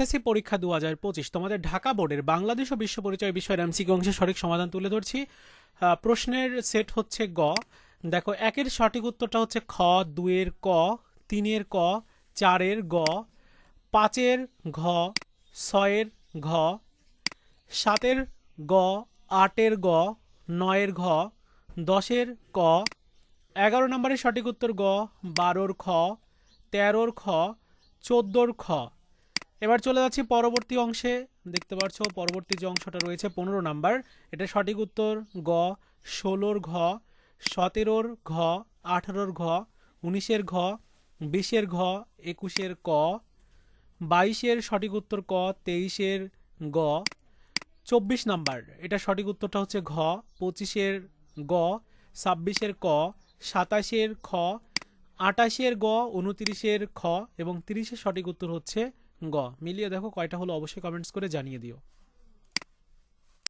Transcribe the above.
SSC পরীক্ষা দু হাজার পঁচিশ। তোমাদের ঢাকা বোর্ডের বাংলাদেশ ও বিশ্ব পরিচয় বিষয়ের এমসিকিউ অংশের সঠিক সমাধান তুলে ধরছি। প্রশ্নের সেট হচ্ছে গ। দেখো, একের সঠিক উত্তরটা হচ্ছে খ দুয়ের ক, তিনের ক, চারের গ, পাঁচের ঘ, ছয়ের ঘ, সাতের গ, আটের গ, নয়ের ঘ, দশের ক, এগারো নম্বরের সঠিক উত্তর গ, বারোর খ, তেরোর খ, চোদ্দোর খ। এবার চলে যাচ্ছি পরবর্তী অংশে। দেখতে পাচ্ছ, পরবর্তী যে অংশটা রয়েছে, পনেরো নাম্বার। এটা সঠিক উত্তর, গ, ষোলোর ঘ, সতেরোর ঘ, আঠারোর ঘ, উনিশের ঘ, বিশের ঘ, একুশের ক, বাইশের সঠিক উত্তর ক, তেইশের গ। চব্বিশ নাম্বার, এটা সঠিক উত্তরটা হচ্ছে ঘ, পঁচিশের গ, ছাব্বিশের ক, সাতাশের খ, আটাশের গ, উনতিরিশের খ এবং তিরিশের সঠিক উত্তর হচ্ছে গ মিলিয়ে দেখো কয়টা হলো অবশ্যই কমেন্টস করে জানিয়ে দিও।